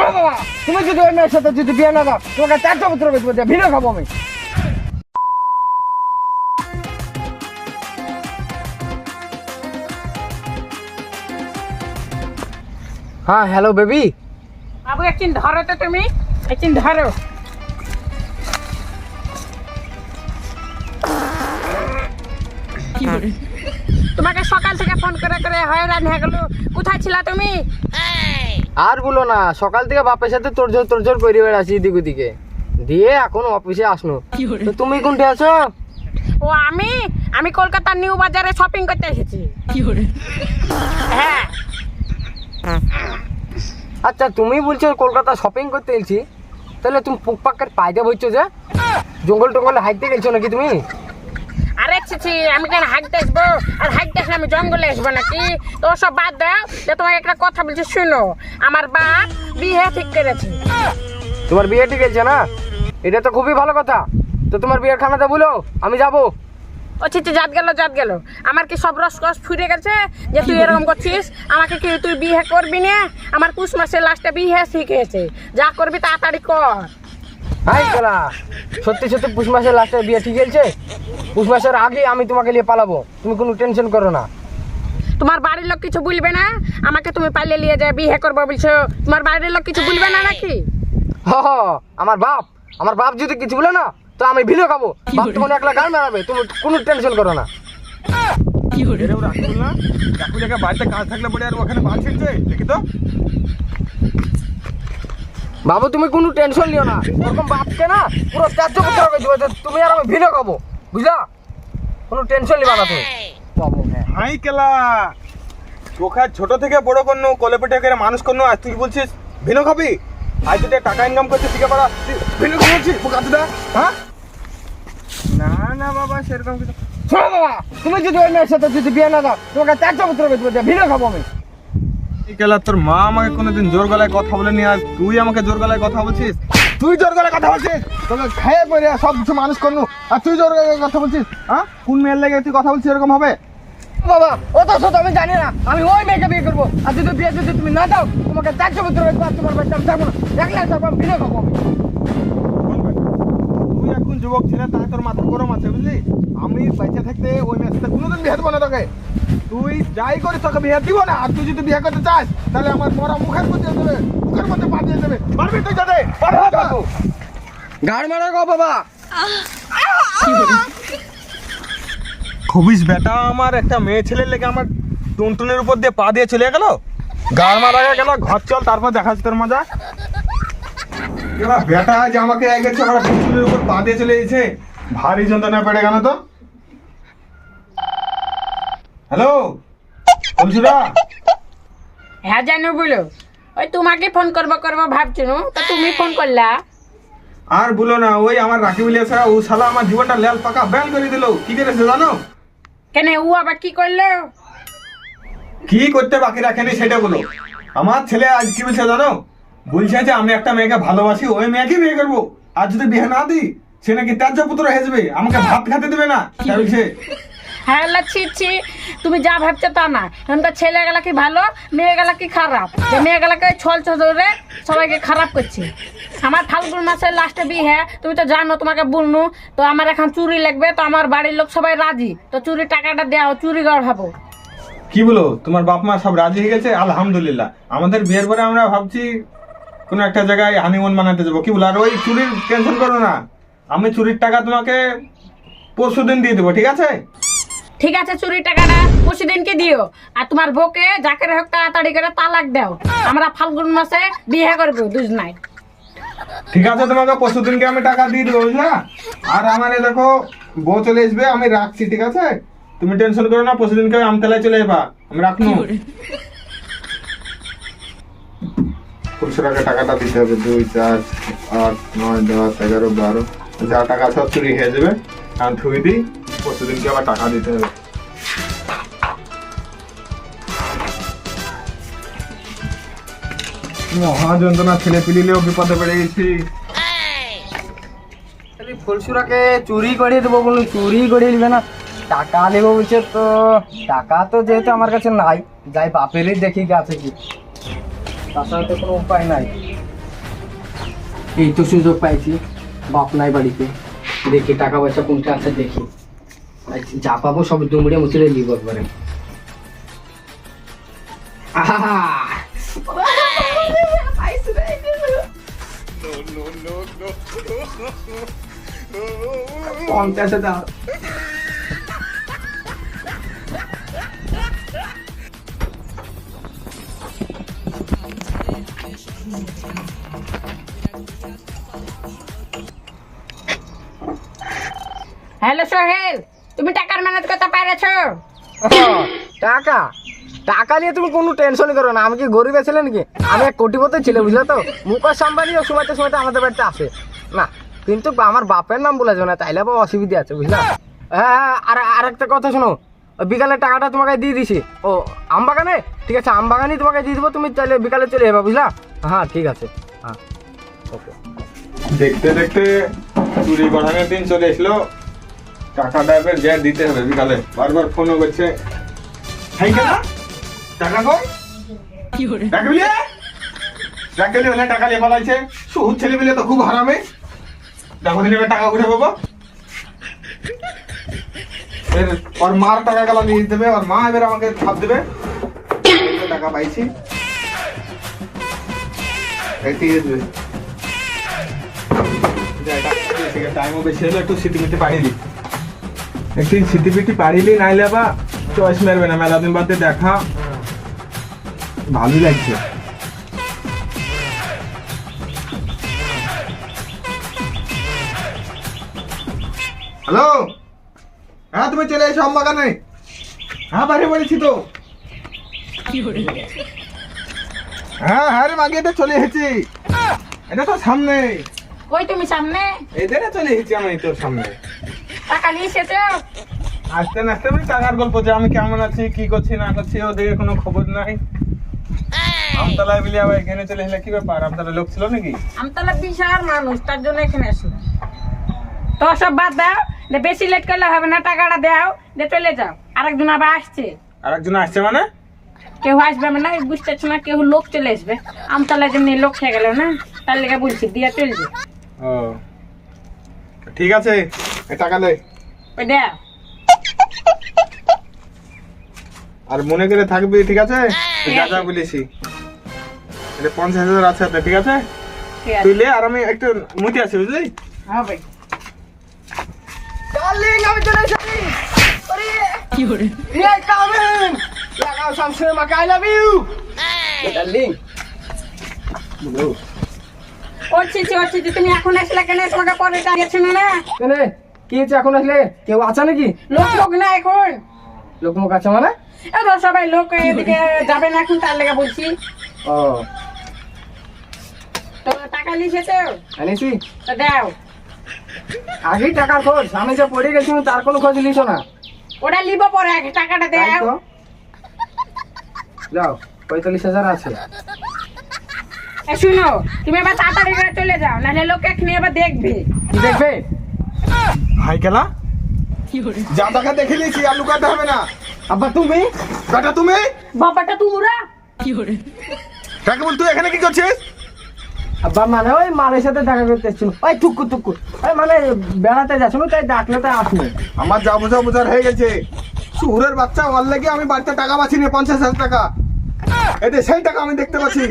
শোনো বাবা তুমি যদি ওই মেয়ের সাথে যদি বিয়ে না দাও তোমাকে চারটা পুত্র বেচবো ভিড়ে খাব আমি। হ্যাঁ হ্যালো বেবি বাবু একদিন ধরো তো তুমি একদিন ধরো। তোমাকে সকাল থেকে ফোন করে করে হয়রান হয়ে গেল। কোথায় ছিলা তুমি? আর বলো না সকাল থেকে বাপের সাথে তোরজোর তোরজোর করে বেড়াচ্ছি এদিক ওদিকে। দিয়ে এখন অফিসে আসনো। তো তুমি কোনটা আছো? ও আমি? আমি কলকাতার নিউ বাজারে শপিং করতে এসেছি। হ্যাঁ। আচ্ছা তুমি বলছো কলকাতা শপিং করতে এসেছি তাহলে তুমি পুকপাকের পাইতে বলছো যে? জঙ্গল টঙ্গলে হাইটতে গেছো নাকি তুমি? ছিছি আমি কেন হাঁটতে আসব আর হাঁটতে আসলে আমি জঙ্গলে আসব নাকি? তো সব বাদ দাও যে তোমাকে একটা কথা বলছি শুনো। আমার বাপ বিয়ে ঠিক করেছে। তোমার বিয়ে ঠিক আছে না? এটা তো খুবই ভালো কথা। তো তোমার বিয়ের খানাতে বলো আমি যাব। ও ছিচি জাত গেল জাত গেল। আমার কি সব রস কস ফুরে গেছে যে তুই এরকম করছিস? আমাকে কি তুই বিয়ে করবি না? আমার পুষ মাসের লাস্টে বিয়ে শিখেছে যা করবি তাড়াতাড়ি কর। হাই খেলা সত্যি সত্যি পুষ মাসের লাস্টে বিয়ে ঠিক আছে পুষ মাসের আগে আমি তোমাকে নিয়ে পালাবো। তুমি কোনো টেনশন করো না। তোমার বাড়ির লোক কিছু বলবে না? আমাকে তুমি পালিয়ে নিয়ে যায় বিয়ে করব বলছো। তোমার বাড়ির লোক কিছু বলবে না নাকি? হ হ, আমার বাপ আমার বাপ যদি কিছু বলে না তো আমি ভিডিও খাব। বাপ তখন একলা গান মারাবে তুমি কোনো টেনশন করো না। এরে ও রাখুল না। রাখুল একা বাড়িতে কাজ থাকলে পরে আর ওখানে বাল ছিটছে দেখি তো। বাবু তুমি কোনো টেনশন নিও না। ওরকম বাপকে না পুরো ত্যায্য করতে হবে তুমি আর আমি ভিডিও খাব। বুঝলা? কোনো টেনশন নিবা না তুমি। হ্যাঁ। হাই কেলা। তোকে ছোট থেকে বড় করনো কলে পেটে করে মানুষ করনো আর তুই বলছিস? ভিনো খাবি? আজ তুই টাকা ইনকাম করছিস শিখে পড়া। ভিনো খাচ্ছিস কাজটা হ্যাঁ? না না বাবা সেরকম কিছু শোনো বাবা তুমি যদি ওই মেয়ের সাথে যদি বিয়ে না দাও তোমাকে ত্যায্য পুত্র বেচবো ভিডিও খাব আমি। কেলা তোর মা আমাকে কোনোদিন জোর গলায় কথা বলেনি আর তুই আমাকে জোর গলায় কথা বলছিস? তুই জোর গলায় কথা বলছিস? তোকে খেয়ে পড়ে সব কিছু মানুষ করনু। আর তুই জোর গলায় কথা বলছিস হ্যাঁ? কোন মেয়ের লেগে তুই কথা বলছিস এরকম হবে? বাবা অত শত আমি জানি না। আমি ওই মেয়েকে বিয়ে করব। আর যদি বিয়ে যদি তুমি না দাও তোমাকে ত্যায্য পুত্র বেচবো আর তোমার বাচ্চা আমি যাব না। দেখলে তারপর আমি খাব আমি তুই এখন যুবক ছেলে তাই তোর মাথা গরম আছে বুঝলি? আমি বেঁচে থাকতে ওই মেয়ের সাথে কোনোদিন বিয়ে দেবো না তোকে। তুই যাই করিস তোকে বিয়ে দিব না। আর তুই যদি বিয়ে করতে চাস তাহলে আমার মরা মুখের মধ্যে দেবে মুখের মধ্যে পা দিয়ে দেবে। পারবি তুই যাতে গাড় মারা গো বাবা। খবিস বেটা আমার একটা মেয়ে ছেলের লেগে আমার টুনটুনের উপর দিয়ে পা দিয়ে চলে গেল। গাড় মারা গেল ঘর চল তারপর দেখাচ্ছি তোর মজা। বেটা যে আমাকে এক গেছে আমার টুনটুনের উপর পা দিয়ে চলে গেছে ভারী যন্ত্রণা পেড়ে গেল তো। হ্যালো বলছুরা হ্যাঁ জানো বলো। ওই তোমাকে ফোন করব করব ভাবছ তো তুমি ফোন করলা? আর বলো না ওই আমার রাখি বলিয়া ছাড়া ও শালা আমার জীবনটা লেল পাকা ব্যান করে দিল। কি করেছে জানো? কেন ও আবার কি করল? কি করতে বাকি রাখেনি সেটা বলো। আমার ছেলে আজ কি বলছে জানো? বলছে যে আমি একটা মেয়েকে ভালোবাসি ওই মেয়েকে বিয়ে করব। আর যদি বিয়ে না দিই সে নাকি ত্যায্য পুত্র হেসবে আমাকে ভাত খেতে দেবে না। বলছে হ্যাঁ ছি ছি। তুমি যা ভাবছ তা না। এখন এখনকার ছেলে গেলা কি ভালো, মেয়ে গেলা কি খারাপ? মেয়ে গেলাকে ছল ছলে সবাইকে খারাপ করছে। আমার ফাল্গুন মাসের লাস্টে বিয়ে হ্যাঁ তুমি তো জানো তোমাকে বলনু তো আমার এখন চুরি লাগবে, তো আমার বাড়ির লোক সবাই রাজি। তো চুরি টাকাটা দেওয়া চুরি গড়াবো কি বলো, তোমার বাপ মা সব রাজি হয়ে গেছে? আলহামদুলিল্লাহ। আমাদের বিয়ের পরে আমরা ভাবছি কোনো একটা জায়গায় হানিমুন মানাতে যাব। কি বলো, আর ওই চুরির টেনশন করো না। আমি চুরির টাকা তোমাকে পরশু দিন দিয়ে দেবো, ঠিক আছে? ঠিক আছে চুরি টাকাটা পরশু দিনকে দিও। আর তোমার বউকে যাকে হোক তাড়াতাড়ি করে তালাক দাও। আমরা ফাল্গুন মাসে বিয়ে করব দুজনাই। ঠিক আছে তোমাকে পরশু দিনকে আমি টাকা দিয়ে দেবো বুঝলা? আর আমার দেখো বউ চলে আসবে আমি রাখছি ঠিক আছে? তুমি টেনশন করো না পরশু দিনকে আমতলায় চলে যাবা। আমি রাখনু পরশু টাকা টাকাটা দিতে হবে দুই চার আট নয় দশ এগারো বারো। যা টাকা সব চুরি হয়ে যাবে। আমি থুই দিই। পরশু দিনকে আবার টাকা দিতে হবে। মহা যন্ত্রণা ছেলে পিলিলেও বিপদে পড়ে গেছি। ফুলসুরাকে চুরি করিয়ে দেবো বলুন চুরি করিয়ে দিবে না টাকা নেব বলছে তো টাকা তো যেহেতু আমার কাছে নাই যাই বাপেরই দেখি আছে কি। তাছাড়া তো কোনো উপায় নাই। এই তো সুযোগ পাইছি বাপ নাই বাড়িতে। দেখি টাকা পয়সা কোনটা আছে দেখি। যা পাবো সব দুমড়ে মুচড়ে দিব একবারে। হাজার হ্যালো সোহেল! তুমি টাকার ম্যানেজ করতে পেরেছ? টাকা? টাকা নিয়ে তুমি কোনো টেনশনই করো না। আমি কি গরিব ছেলে নাকি? আমি এক কোটিপতি ছিল বুঝলে তো? মুকেশ আম্বানি ও সময়তে সময়তে আমাদের বাড়িতে আসে। না কিন্তু আমার বাপের নাম বলে না তাইলে আবার অসুবিধা আছে বুঝলা? হ্যাঁ হ্যাঁ আর আর একটা কথা শোনো। বিকালে টাকাটা তোমাকে দিয়ে দিছি। ও আম বাগানে? ঠিক আছে আম বাগানই তোমাকে দিয়ে দিবো তুমি তাহলে বিকালে চলে যাবে বুঝলা? হ্যাঁ ঠিক আছে। হ্যাঁ ওকে। দেখতে দেখতে চুরি গড়ানোর দিন চলে এসলো টাকাটা এবার যে দিতে হবে বিকালে। বারবার ফোনও করছে। হাই কেনা টাকা কই? টাকা বিলে টাকা বিলে হলে টাকা নিয়ে পালাইছে। সুদ ছেলে বিলে তো খুব হারামে। দেখো দিন টাকা উঠে পাবো? এর ওর মার টাকা গেলা নিয়ে দেবে। ওর মা এবার আমাকে ছাপ দেবে। টাকা পাইছি। টাইমও বেশি হলো একটু সিটিমিটি পাড়িলি একটু সিটিপিটি পাড়িলি নাইলে বা চয়েস মারবে না মেলা দিন বাদে দেখা। ভালোই লাগছে। হ্যালো? হ্যাঁ তুমি চলে এসো আম বাগানে। হ্যাঁ বাইরে বলেছি তো। হ্যাঁ হ্যাঁ রে মাগে তো চলে এসেছি। এটা তো সামনে। কই তুমি সামনে? এদের চলে এসেছি আমি তোর সামনে। টাকা নিয়ে এসেছ? আসতে না আসতে আমি টাকার গল্প যে আমি কেমন আছি কি করছি না করছি ওদিকে কোনো খবর নাই। আমতলায় বিলি আবার এখানে চলে এলে কি ব্যাপার? আমতলা লোক ছিল নাকি? আমি তাহলে বিশাল মানুষ তার জন্য এখানে আসলাম তো সব বাদ দাও যে বেশি লেট করলে হবে না টাকাটা দাও যে চলে যাও। আরেকজন আবার আসছে। আর একজন আসছে মানে? কেউ আসবে না বুঝতেছ না কেউ লোক চলে আসবে। আমতলা যেমনি লোক খেয়ে গেল না তার লেগে বলছি দিয়া চলবে। ও। ঠিক আছে। টাকা দে। আর মনে করে থাকবি ঠিক আছে? যা যা বলেছি। এটা পঞ্চাশ হাজার আছে হাতে, ঠিক আছে? তুই লে আর আমি একটু মুতি আছি বুঝলি? হবে ডার্লিং আমি চলে এসেছি। কি I come in! লাগাও শামসুর মাকে আই লাভ ইউ ডার্লিং করছি করছি তুমি এখন আসলে কেন তোমাকে পরে দাঁড়িয়েছো না? কেন? কি হয়েছে এখন আসলে? কেউ আছে নাকি? লোক লোক না এখন। লোকমুখ আছে মানে? এ তো সবাই লোক এদিকে যাবে না এখন তার লেগে বলছি। ও। তো টাকা লিখে তো এনেছি। তো দাও। আগেই টাকার খোঁজ আমি যে পড়ে গেছি তার কোনো খোঁজ লিছো না? ওটা লিব পরে আগে টাকাটা দাও। যাও পঁয়তাল্লিশ হাজার আছে। শুনো তুমি এবার তাড়াতাড়ি চলে যাও নাহলে লোক এখানে এবার দেখবে। দেখবে? হাই কেলা যা টাকা দেখে নিয়েছি আর লুকাতে হবে না। আব্বা তুমি? বেটা তুমি? বাবাটা তোমরা? কাকে বল তুই এখানে কি করছিস? আব্বা মানে ওই মালের সাথে দেখা করতে এসছিল। ওই টুকু টুকু। ওই মানে বেড়াতে যাচ্ছ তাই ডাকলে তাই আসলো। আমার যা বোঝা বোঝার হয়ে গেছে। সুরের বাচ্চা ওর লেগে আমি বাড়িতে টাকা পাচ্ছি না পঞ্চাশ হাজার টাকা। এতে সেই টাকা আমি দেখতে পাচ্ছি।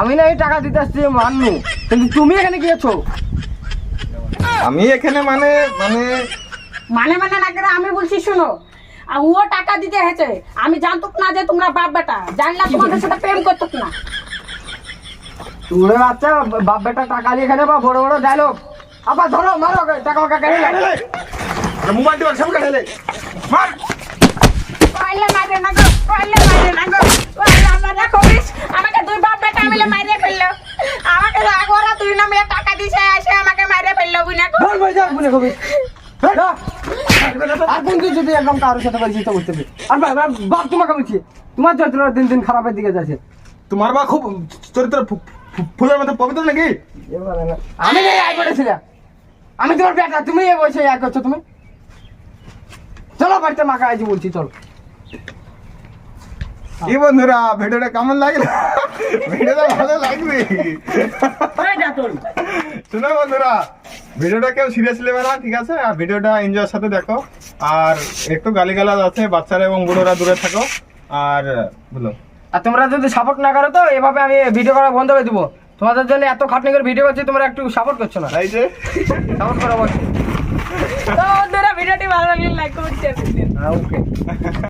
আমি না এই টাকা দিতে আসছি মাননু। কিন্তু তুমি এখানে গিয়েছো আমি এখানে মানে মানে মানে মানে না করে আমি বলছি শোনো আর ও টাকা দিতে হয়েছে আমি জানতো না যে তোমরা বাপ বেটা জানলা তোমাদের সাথে প্রেম করতো না। তুমি বাচ্চা বাপ বেটা টাকা দিয়ে এখানে বা বড় বড় ডায়লগ আবার ধরো মারো টাকা ওকে কেড়ে নেয়। মোবাইলটি সব কাটে মার পাইলে মারে না গো? পাইলে মারে না গো? কারোর সাথে পরিচিত করতে আর বাপ তোমাকে বলছি তোমার চরিত্র দিন দিন খারাপের দিকে যাচ্ছে। তোমার বা খুব চরিত্র ফুলের মতো পবিত্র নাকি? আমি আয় করেছিলাম আমি তোমার বেটা তুমি বসে আয় করছ তুমি? চলো বাড়িতে মাকে আইজি বলছি চলো। কি বন্ধুরা ভিডিওটা কেমন লাগল? ভিডিওটা ভালো লাগবে। এই শোনো বন্ধুরা ভিডিওটা কেউ সিরিয়াস নেবে না ঠিক আছে? আর ভিডিওটা এনজয়ের সাথে দেখো। আর একটু গালিগালাজ আছে বাচ্চারা এবং বুড়োরা দূরে থাকো। আর বলো। আর তোমরা যদি সাপোর্ট না করো তো এভাবে আমি ভিডিও করা বন্ধ করে দেবো। তোমাদের জন্য এত খাটনি করে ভিডিও করছি তোমরা একটু সাপোর্ট করছ না। তাই যে। সাপোর্ট করো অবশ্যই। তো বন্ধুরা ভিডিওটি ভালো লাগলে লাইক কমেন্ট শেয়ার করে দিন হ্যাঁ ওকে